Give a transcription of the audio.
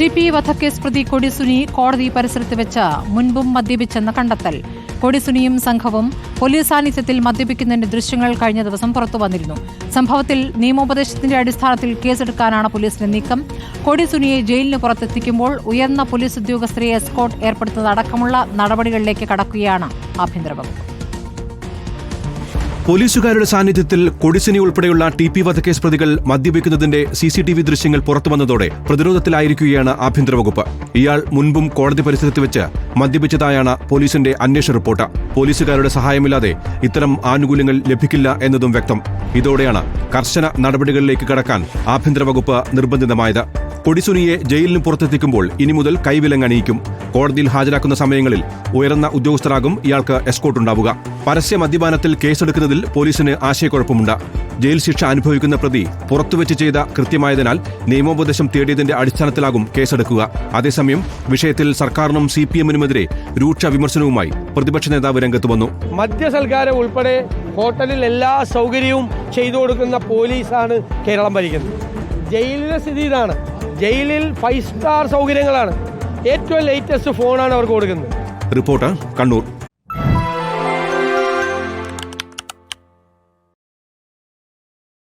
T P വധക്കേസ് പ്രതി കൊടിസുനി കോടതി പരിസരത്ത് വെച്ച് മുൻപും മദ്യപിച്ചെന്ന കണ്ടെത്തൽ. കൊടിസുനിയും സംഘവും പോലീസ് സാന്നിധ്യത്തിൽ മദ്യപിക്കുന്നതിന്റെ ദൃശ്യങ്ങൾ കഴിഞ്ഞ ദിവസം പുറത്തു വന്നിരുന്നു. സംഭവത്തിൽ നിയമോപദേശത്തിന്റെ അടിസ്ഥാനത്തിൽ കേസെടുക്കാനാണ് പോലീസിന്റെ നീക്കം. കൊടിസുനിയെ ജയിലിന് പുറത്തെത്തിക്കുമ്പോൾ ഉയർന്ന പോലീസ് ഉദ്യോഗസ്ഥരെ എസ്കോട്ട് ഏർപ്പെടുത്തുന്നതടക്കമുള്ള നടപടികളിലേക്ക് കടക്കുകയാണ് ആഭ്യന്തര വകുപ്പ്. പോലീസുകാരുടെ സാന്നിധ്യത്തിൽ കൊടിസിനി ഉൾപ്പെടെയുള്ള ടി പി വധക്കേസ് പ്രതികൾ മദ്യപിക്കുന്നതിന്റെ സി സി ടി വി ദൃശ്യങ്ങൾ പുറത്തുവന്നതോടെ പ്രതിരോധത്തിലായിരിക്കുകയാണ് ആഭ്യന്തര വകുപ്പ്. ഇയാൾ മുൻപും കോടതി പരിസരത്ത് വെച്ച് മദ്യപിച്ചതായാണ് പോലീസിന്റെ അന്വേഷണ റിപ്പോർട്ട്. പോലീസുകാരുടെ സഹായമില്ലാതെ ഇത്തരം ആനുകൂല്യങ്ങൾ ലഭിക്കില്ല എന്നതും വ്യക്തം. ഇതോടെയാണ് കർശന നടപടികളിലേക്ക് കടക്കാൻ ആഭ്യന്തര വകുപ്പ് നിർബന്ധിതമായത്. കൊടിസുനിയെ ജയിലിന് പുറത്തെത്തിക്കുമ്പോൾ ഇനി മുതൽ കൈവിലങ്ങണിയിക്കും കോടതിയിൽ ഹാജരാക്കുന്ന സമയങ്ങളിൽ ഉയർന്ന ഉദ്യോഗസ്ഥരാകും ഇയാൾക്ക് എസ്കോട്ട് ഉണ്ടാവുക. പരസ്യ മദ്യപാനത്തിൽ കേസെടുക്കുന്നതിൽ പോലീസിന് ആശയക്കുഴപ്പമുണ്ട്. ജയിൽ ശിക്ഷ അനുഭവിക്കുന്ന പ്രതി പുറത്തുവെച്ച് ചെയ്ത കൃത്യമായതിനാൽ നിയമോപദേശം തേടിയതിന്റെ അടിസ്ഥാനത്തിലാകും കേസെടുക്കുക. അതേസമയം വിഷയത്തിൽ സർക്കാരിനും സി പി എമ്മിനുമെതിരെ രൂക്ഷ വിമർശനവുമായി പ്രതിപക്ഷ നേതാവ് രംഗത്ത് വന്നു. മദ്യസൽക്കാരം ഉൾപ്പെടെ ഹോട്ടലിൽ എല്ലാ സൗകര്യവും ചെയ്തു കൊടുക്കുന്ന പോലീസാണ് കേരളം ഭരിക്കുന്നത്. ജയിലിലെ സ്ഥിതി ഇതാണ്. ജയിലിൽ ഫൈവ് സ്റ്റാർ സൗകര്യങ്ങളാണ്. ഏറ്റവും ലേറ്റസ്റ്റ് ഫോണാണ് അവർക്ക് കൊടുക്കുന്നത്. റിപ്പോർട്ടർ കണ്ണൂർ.